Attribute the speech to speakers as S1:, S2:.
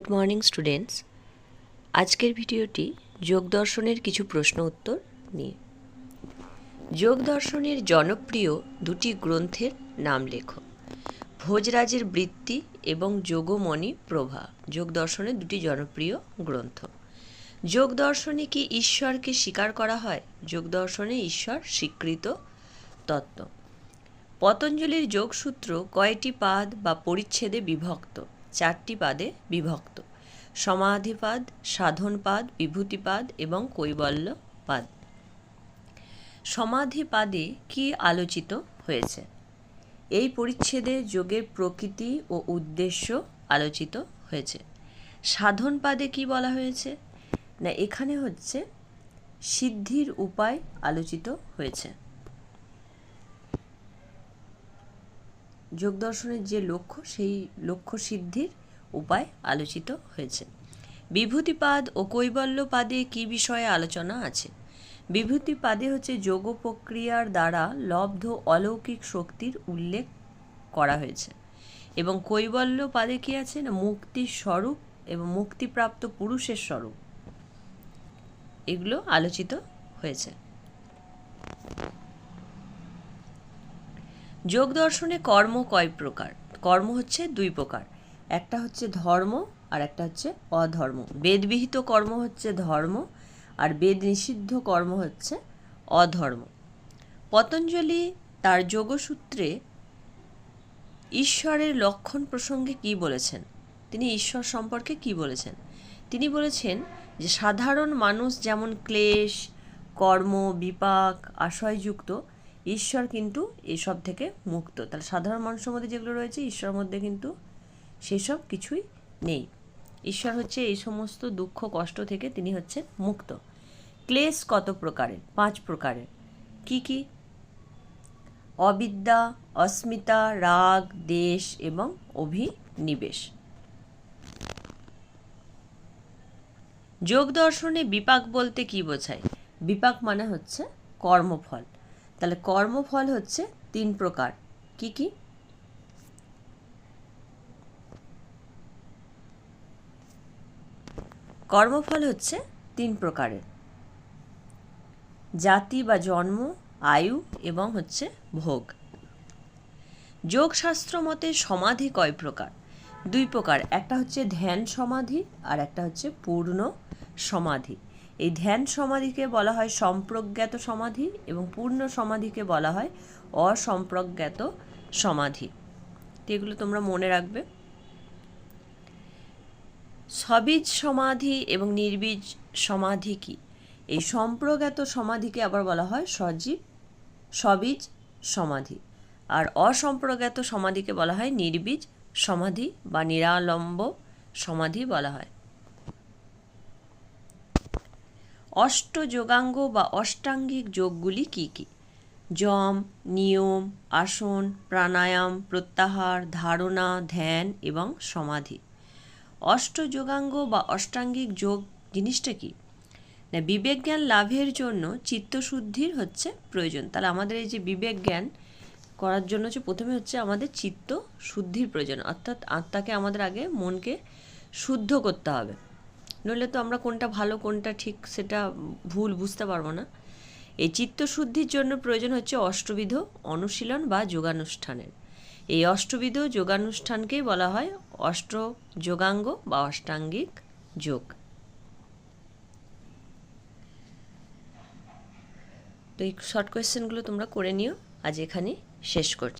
S1: Good morning students আজকের ভিডিওটি যোগ দর্শনের কিছু প্রশ্ন উত্তর নিয়ে। যোগ দর্শনের জনপ্রিয় দুটি গ্রন্থের নাম লেখো। ভোজরাজের বৃত্তি এবং যোগমণি প্রভা। যোগ দর্শনের দুটি জনপ্রিয় গ্রন্থ। যোগ দর্শনে কি ঈশ্বরকে স্বীকার করা হয়? যোগ দর্শনে ঈশ্বর স্বীকৃত তত্ত্ব। পতঞ্জলির যোগসূত্র কয়টি পাদ বা পরিচ্ছেদে বিভক্ত? চারটি পাদে বিভক্ত। সমাধিপাদ, সাধনপাদ, বিভূতিপাদ এবং কৈবল্য পাদ সমাধিপাদে কি আলোচিত হয়েছে? এই পরিচ্ছেদে যোগের প্রকৃতি ও উদ্দেশ্য আলোচিত হয়েছে। সাধনপাদে কি বলা হয়েছে? না, এখানে হচ্ছে সিদ্ধির উপায় আলোচিত হয়েছে। যোগ দর্শনের যে লক্ষ্য, সেই লক্ষ্য সিদ্ধির উপায় আলোচিত হয়েছে। বিভূতিপাদ ও কৈবল্যপাদে কি বিষয়ে আলোচনা আছে? বিভূতিপাদে হচ্ছে যোগ প্রক্রিয়ার দ্বারা লব্ধ অলৌকিক শক্তির উল্লেখ করা হয়েছে। এবং কৈবল্যপাদে কি আছে না, মুক্তির স্বরূপ এবং মুক্তিপ্রাপ্ত পুরুষের স্বরূপ, এগুলো আলোচিত হয়েছে। যোগ দর্শনে কর্ম কয় প্রকার? কর্ম হচ্ছে দুই প্রকার। একটা হচ্ছে ধর্ম আর একটা হচ্ছে অধর্ম। বেদবিহিত কর্ম হচ্ছে ধর্ম আর বেদ নিষিদ্ধ কর্ম হচ্ছে অধর্ম। পতঞ্জলি তার যোগসূত্রে ঈশ্বরের লক্ষণ প্রসঙ্গে কি বলেছেন? তিনি ঈশ্বর সম্পর্কে কি বলেছেন? তিনি বলেছেন যে সাধারণ মানুষ যেমন ক্লেশ, কর্ম, বিপাক, আশয়যুক্ত ঈশ্বর কিন্তু এসব থেকে মুক্ত। তাহলে সাধারণ মানুষের মধ্যে যেগুলো রয়েছে, ঈশ্বরের মধ্যে কিন্তু সেসব কিছুই নেই। ঈশ্বর হচ্ছে এই সমস্ত দুঃখ, কষ্ট থেকে তিনি হচ্ছেন মুক্ত। ক্লেশ কত প্রকারের? পাঁচ প্রকারের। কি কি? অবিদ্যা, অস্মিতা, রাগ, দেশ এবং অভিনিবেশ। যোগ দর্শনে বিপাক বলতে কি বোঝায়? বিপাক মানে হচ্ছে কর্মফল। তাহলে কর্মফল হচ্ছে তিন প্রকার। কি কি? কর্মফল হচ্ছে তিন প্রকারের। জাতি বা জন্ম, আয়ু এবং হচ্ছে ভোগ। যোগশাস্ত্র মতে সমাধি কয় প্রকার? দুই প্রকার, একটা হচ্ছে ধ্যান সমাধি আর একটা হচ্ছে পূর্ণ সমাধি। এই ধ্যান সমাধিকে বলা হয় সম্প্রজ্ঞাত সমাধি এবং পূর্ণ সমাধিকে বলা হয় অসম্প্রজ্ঞাত সমাধি। এগুলো তোমরা মনে রাখবে। সবীজ সমাধি এবং নির্বীজ সমাধি কি? এই সম্প্রজ্ঞাত সমাধিকে আবার বলা হয় সজীব সবীজ সমাধি। আর অসম্প্রজ্ঞাত সমাধিকে বলা হয় নির্বীজ সমাধি বা নিরালম্ব সমাধি বলা হয়। অষ্ট যোগাঙ্গ বা অষ্টাঙ্গিক যোগগুলি কি কি? যম, নিয়ম, আসন, প্রাণায়াম, প্রত্যাহার, ধারণা, ধ্যান এবং সমাধি। অষ্ট যোগাঙ্গ বা অষ্টাঙ্গিক যোগ জিনিসটা কি? না, বিবেক জ্ঞান লাভের জন্য চিত্তশুদ্ধির হচ্ছে প্রয়োজন। তাহলে আমাদের এই যে বিবেক জ্ঞান করার জন্য হচ্ছে প্রথমে হচ্ছে আমাদের চিত্ত শুদ্ধির প্রয়োজন। অর্থাৎ আত্মাকে আমাদের আগে মনকে শুদ্ধ করতে হবে। নইলে তো আমরা কোনটা ভালো, কোনটা ঠিক সেটা ভুল বুঝতে পারব না। এই চিত্তশুদ্ধির জন্য প্রয়োজন হচ্ছে অষ্টবিধ, অনুশীলন বা যোগানুষ্ঠানের। এই অষ্টবিধ যোগানুষ্ঠানকেই বলা হয় অষ্ট যোগাঙ্গ বা অষ্টাঙ্গিক যোগ। তো এই শর্ট কোয়েশ্চেনগুলো তোমরা করে নিও। আজ এখানে শেষ করছি।